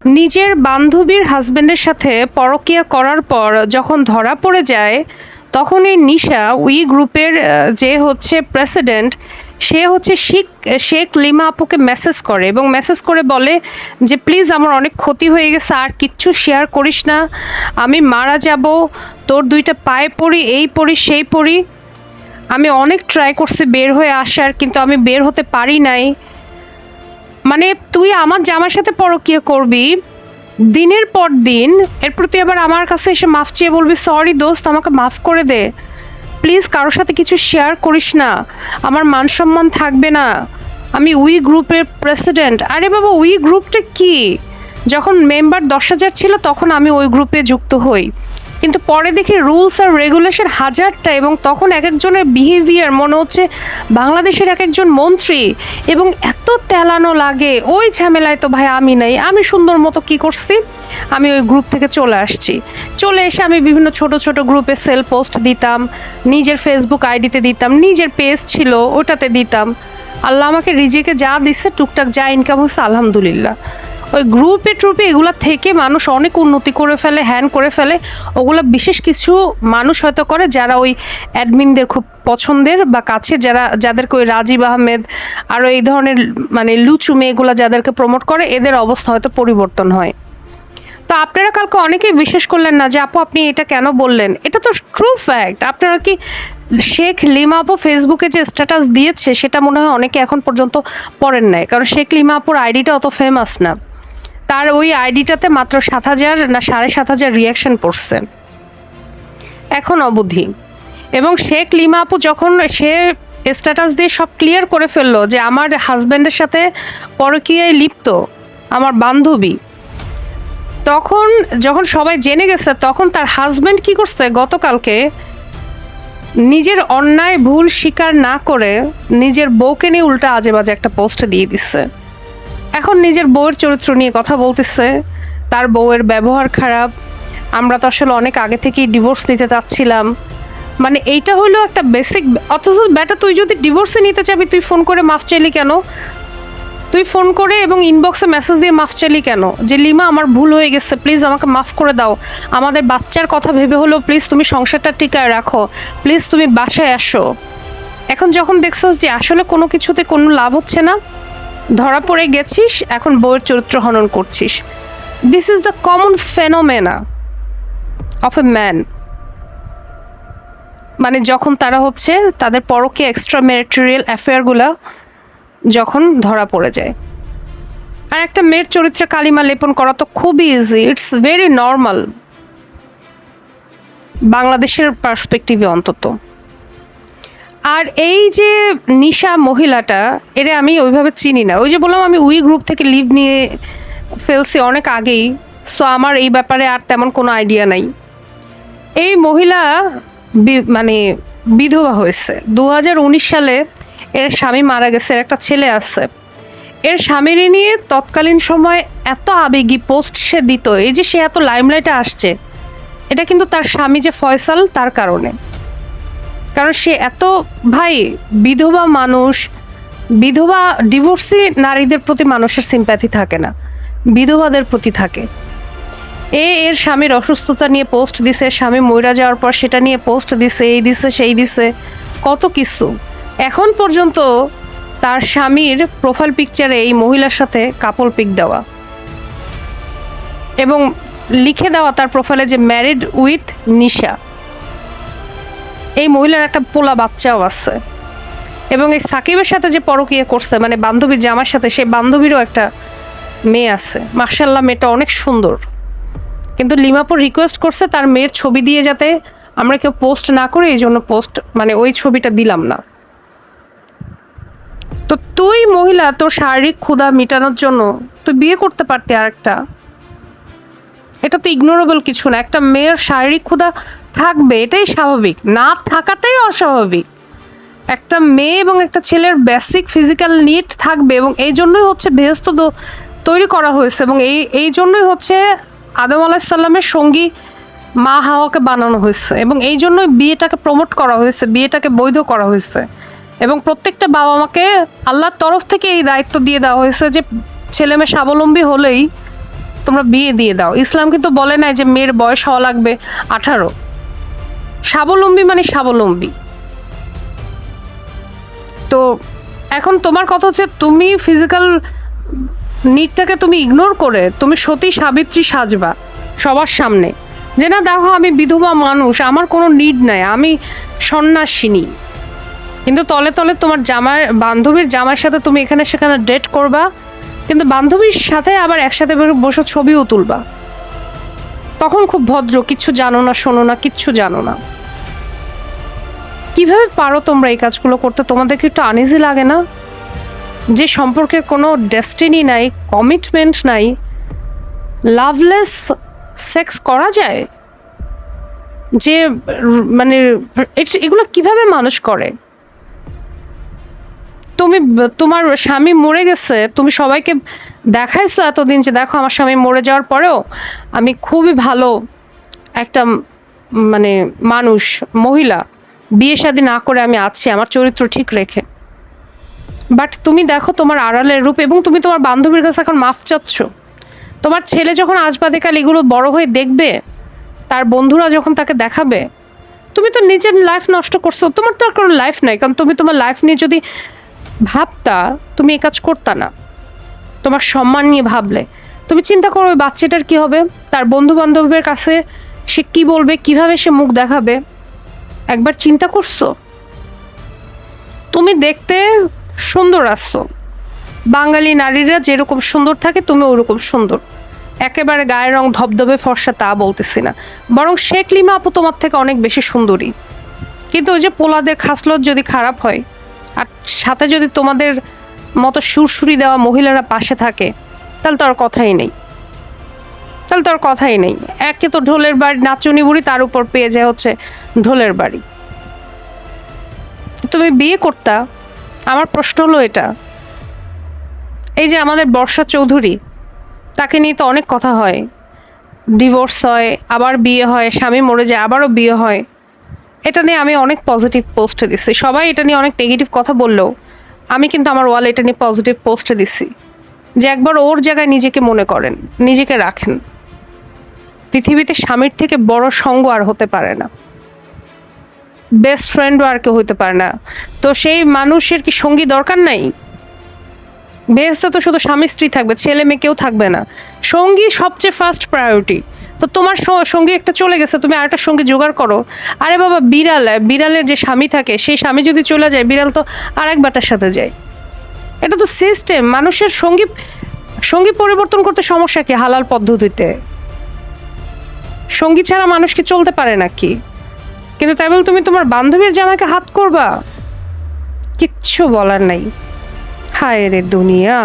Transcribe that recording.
নিজের বান্ধবীর হাজবেন্ডের সাথে পরকীয়া করার পর যখন ধরা পড়ে যায় তখন এই নিশা উই গ্রুপের যে হচ্ছে প্রেসিডেন্ট, সে হচ্ছে শিখ, শেখ লিমা আপুকে মেসেজ করে এবং মেসেজ করে বলে যে, প্লিজ আমার অনেক ক্ষতি হয়ে গেছে, আর কিচ্ছু শেয়ার করিস না। আমি মারা যাব, তোর দুইটা পায়ে পড়ি, এই পড়ি, সেই পড়ি। আমি অনেক ট্রাই করছি বের হয়ে আসার, কিন্তু আমি বের হতে পারি নাই। মানে তুই আমার জামার সাথে পরকীয়া করবি, দিনের পর দিন এরপর তুই আবার আমার কাছে এসে মাফ চেয়ে বলবি সরি দোস্ত, আমাকে মাফ করে দে। প্লিজ কারোর সাথে কিছু শেয়ার করিস না। আমার মান সম্মান থাকবে না। আমি উই গ্রুপের প্রেসিডেন্ট আরে বাবা, উই গ্রুপটা কি? যখন মেম্বার দশ হাজার ছিল, তখন আমি ওই গ্রুপে যুক্ত হই। কিন্তু পরে দেখি রুলস আর রেগুলেশন হাজারটা এবং তখন এক একজনের বিহেভিয়ার মনে হচ্ছে বাংলাদেশের এক একজন মন্ত্রী এবং এত তেলানো লাগে, ওই ঝামেলায় তো ভাই আমি নাই, আমি সুন্দর মতো কি করছি? আমি ওই গ্রুপ থেকে চলে আসছি। চলে এসে আমি বিভিন্ন ছোট ছোট গ্রুপে সেল পোস্ট দিতাম, নিজের ফেসবুক আইডিতে দিতাম, নিজের পেজ ছিল, ওটাতে দিতাম। আল্লাহ আমাকে রিজিকে যা দিচ্ছে টুকটাক যা ইনকাম হচ্ছে আলহামদুলিল্লাহ। ওই গ্রুপে ট্রুপে এগুলো থেকে মানুষ অনেক উন্নতি করে ফেলে হ্যান করে ফেলে। ওগুলো বিশেষ কিছু মানুষ হয়তো করে যারা ওই অ্যাডমিনদের খুব পছন্দের বা কাছের যারা, যাদেরকে ওই রাজীব আহমেদ আরও এই ধরনের মানে লুচু মেয়েগুলো যাদেরকে প্রমোট করে, এদের অবস্থা হয়তো পরিবর্তন হয়। তো আপনারা কালকে অনেকেই বিশ্বাস করলেন না যে, আপু, আপনি এটা কেন বললেন? এটা তো ট্রু ফ্যাক্ট আপনারা কি শেখ লিমা আপু ফেসবুকে যে স্ট্যাটাস দিয়েছে, সেটা মনে হয় অনেকে এখন পর্যন্ত পড়েন নাই। কারণ শেখ লিমা আপুর আইডিটা অত ফেমাস না। তার ওই আইডিটাতে মাত্র সাত হাজার না সাড়ে সাত হাজার রিয়াকশন পড়ছে। এখন অবধি। এবং শেখ লিমা আপু যখন সে স্ট্যাটাস দিয়ে সব ক্লিয়ার করে ফেলল যে আমার হাজব্যান্ডের সাথে পরকীয়ায় লিপ্ত, আমার বান্ধবী, তখন যখন সবাই জেনে গেছে, তখন তার হাজব্যান্ড কি করছে? গতকালকে নিজের অন্যায়, ভুল স্বীকার না করে নিজের বউকে নিয়ে উল্টা আজে বাজে একটা পোস্ট দিয়ে দিচ্ছে। এখন নিজের বউয়ের চরিত্র নিয়ে কথা বলতেছে, তার বউয়ের ব্যবহার খারাপ, আমরা তো আসলে অনেক আগে থেকেই ডিভোর্স নিতে চাচ্ছিলাম। মানে এইটা হলো একটা বেসিক অথচ বেটা তুই যদি ডিভোর্সে নিতে চাবি, তুই ফোন করে মাফ চাইলি কেন? তুই ফোন করে এবং ইনবক্সে মেসেজ দিয়ে মাফ চাইলি কেন? যে, লিমা, আমার ভুল হয়ে গেছে প্লিজ আমাকে মাফ করে দাও। আমাদের বাচ্চার কথা ভেবে হলো প্লিজ তুমি সংসারটা টিকায় রাখো প্লিজ তুমি বাসায় আসো। এখন যখন দেখছোস যে, আসলে কোনো কিছুতে কোনো লাভ হচ্ছে না ধরা পড়ে গেছিস, এখন বইয়ের চরিত্র হনন করছিস। This is the common phenomena of a man মানে যখন তারা হচ্ছে তাদের পরকে এক্সট্রা ম্যারিটারিয়াল অ্যাফেয়ারগুলো যখন ধরা পড়ে যায়। আর একটা মেয়ের চরিত্রে কালিমা লেপন করা তো খুবই ইজি ইটস ভেরি নর্মাল বাংলাদেশের পার্সপেক্টিভে অন্তত। আর এই যে নিশা মহিলাটা, এরে আমি ওইভাবে চিনি না। ওই যে বললাম আমি উই গ্রুপ থেকে লিভ নিয়ে ফেলছি অনেক আগেই, সো আমার এই ব্যাপারে আর তেমন কোনো আইডিয়া নাই। এই মহিলা মানে বিধবা হয়েছে। দু হাজার উনিশ সালে এর স্বামী মারা গেছে, এর একটা ছেলে আছে। এর স্বামীর নিয়ে তৎকালীন সময় এত আবেগী পোস্ট সে দিত, এই যে সে এত লাইমলাইটে আসছে, এটা কিন্তু তার স্বামী যে ফয়সাল, তার কারণে। কারণ সে এত, ভাই, বিধবা মানুষ, বিধবা ডিভোর্সি নারীদের প্রতি মানুষের সিম্প্যাথি থাকে না, বিধবাদের প্রতি থাকে। এ এর স্বামীর অসুস্থতা নিয়ে পোস্ট দিছে, স্বামী মইরা যাওয়ার পর সেটা নিয়ে পোস্ট দিছে, এই দিছে, সেই দিছে, কত কিছু। এখন পর্যন্ত তার স্বামীর প্রোফাইল পিকচারে এই মহিলার সাথে কাপল পিক দেওয়া। এবং লিখে দেওয়া তার প্রোফাইলে যে ম্যারিড উইথ নিশা। এই মহিলার একটা পোলা বাচ্চাও আছে। এবং এই সাকিবের সাথে যে পরকীয়া করছে মানে বান্ধবী জামার সাথে, সেই বান্ধবীরও একটা মেয়ে আছে। মার্শাল্লাহ মেয়েটা অনেক সুন্দর। কিন্তু লিমাপুর রিকোয়েস্ট করছে তার মেয়ের ছবি দিয়ে যাতে আমরা কেউ পোস্ট না করে, এই জন্য পোস্ট মানে ওই ছবিটা দিলাম না। তো তুই মহিলা, তোর শারীরিক ক্ষুধা মেটানোর জন্য তুই বিয়ে করতে পারতি আর একটা এটা তো ইগনোরেবল কিছু না। একটা মেয়ের শারীরিক ক্ষুধা থাকবে, এটাই স্বাভাবিক। না থাকাটাই অস্বাভাবিক। একটা মেয়ে এবং একটা ছেলের বেসিক ফিজিক্যাল নিড থাকবে এবং এই জন্যই হচ্ছে বেহেস্ত তৈরি করা হয়েছে এবং এই এই জন্যই হচ্ছে আদম আলাহিসাল্লামের সঙ্গী মা হাওয়াকে বানানো হয়েছে এবং এই জন্যই বিয়েটাকে প্রমোট করা হয়েছে, বিয়েটাকে বৈধ করা হয়েছে। এবং প্রত্যেকটা বাবা মাকে আল্লাহর তরফ থেকে এই দায়িত্ব দিয়ে দেওয়া হয়েছে যে ছেলে মেয়ে স্বাবলম্বী হলেই তোমরা বিয়ে দিয়ে দাও। ইসলাম কিন্তু বলে নাই যে মেয়ের বয়স হওয়া লাগবে আঠারো। স্বাবলম্বী মানে স্বাবলম্বী। তো এখন তোমার কথা হচ্ছে তুমি ফিজিক্যাল নিডটাকে তুমি ইগনোর করে তুমি সতী সাবিত্রী সাজবা সবার সামনে। যে না, দেখো আমি বিধবা মানুষ, আমার কোনো নিড নাই, আমি সন্ন্যাসিনী। কিন্তু তলে তলে তোমার জামার বান্ধবীর জামার সাথে তুমি এখানে সেখানে ডেট করবা, কিন্তু বান্ধবীর সাথে আবার একসাথে বসে- বসে ছবিও তুলবা। তখন খুব ভদ্র কিচ্ছু জানো না, শোনো না, কিচ্ছু জানো না। কীভাবে পারো তোমরা এই কাজগুলো করতে? তোমাদের কি একটু আনইজি লাগে না? যে সম্পর্কের কোনো ডেস্টিনি নাই কমিটমেন্ট নাই লাভলেস সেক্স করা যায়? যে মানে এগুলো কীভাবে মানুষ করে? তুমি তোমার স্বামী মরে গেছে, তুমি সবাইকে দেখাইছো এতদিন যে দেখো আমার স্বামী মরে যাওয়ার পরেও আমি খুবই ভালো একটা মানে মানুষ, মহিলা। বিয়ে শাদী না করে আমি আছি, আমার চরিত্র ঠিক রেখে। বাট তুমি দেখো তোমার আড়ালের রূপ এবং তুমি তোমার বান্ধবীর কাছে এখন মাফ চাচ্ছ। তোমার ছেলে যখন আজবাদেকাল এগুলো বড় হয়ে দেখবে, তার বন্ধুরা যখন তাকে দেখাবে, তুমি তো নিজের লাইফ নষ্ট করছ। তোমার তো আর কোনো লাইফ নাই, কারণ তুমি তোমার লাইফ নিয়ে যদি ভাবতা, তুমি এই কাজ করতা না। তোমার সম্মান নিয়ে ভাবলে। তুমি চিন্তা করো ওই বাচ্চাটার কি হবে? তার বন্ধু বান্ধবের কাছে সে কি বলবে? কীভাবে সে মুখ দেখাবে? একবার চিন্তা করছ? তুমি দেখতে সুন্দর আসছো বাঙালি নারীরা যেরকম সুন্দর থাকে, তুমি ওরকম সুন্দর। একেবারে গায়ের রং ধবধবে, ফর্সা তা বলতেছি না। বরং শেখ লিমা আপু তোমার থেকে অনেক বেশি সুন্দরী। কিন্তু ওই যে পোলাদের খাসলত যদি খারাপ হয় সাথে যদি তোমাদের মতো সুরসুরি দেওয়া মহিলারা পাশে থাকে, তাহলে তো আর কথাই নেই। তাহলে তো আর কথাই নেই। একে তো ঢোলের বাড়ি, নাচুনি বুড়ি তার উপর পেয়ে যায় হচ্ছে ঢোলের বাড়ি। তুমি বিয়ে করতা, আমার প্রশ্ন হলো এটা। এই যে আমাদের বর্ষা চৌধুরী, তাকে নিয়ে তো অনেক কথা হয়। ডিভোর্স হয়, আবার বিয়ে হয়, স্বামী মরে যায়, আবারও বিয়ে হয়। এটা নিয়ে আমি অনেক পজিটিভ পোস্টে দিচ্ছি সবাই এটা নিয়ে অনেক নেগেটিভ কথা বললেও আমি কিন্তু আমার ওয়ালে এটা নিয়ে পজিটিভ পোস্টে দিছি যে একবার ওর জায়গায় নিজেকে মনে করেন, নিজেকে রাখেন। পৃথিবীতে স্বামীর থেকে বড় সঙ্গ আর হতে পারে না। বেস্ট ফ্রেন্ডও আর কেউ হতে পারে না। তো সেই মানুষের কি সঙ্গী দরকার নাই? বেস্টে তো শুধু স্বামী স্ত্রী থাকবে, ছেলে মেয়ে কেউ থাকবে না। সঙ্গী সবচেয়ে ফার্স্ট প্রায়োরিটি তো তোমার সঙ্গী একটা চলে গেছে, তুমি আরেকটা সঙ্গী জোগাড় করো। আরে বাবা, বিড়াল বিড়ালের যে স্বামী থাকে, সেই স্বামী যদি চলে যায়, বিড়াল তো আরেক বাটার সাথে যায়। এটা তো সিস্টেম মানুষের সঙ্গী সঙ্গী পরিবর্তন করতে সমস্যা কি হালাল পদ্ধতিতে? সঙ্গী ছাড়া মানুষ কি চলতে পারে নাকি? কিন্তু তাই বলে তুমি তোমার বান্ধবীর জামাকে হাত করবা? কিচ্ছু বলার নাই। হায় রে দুনিয়া।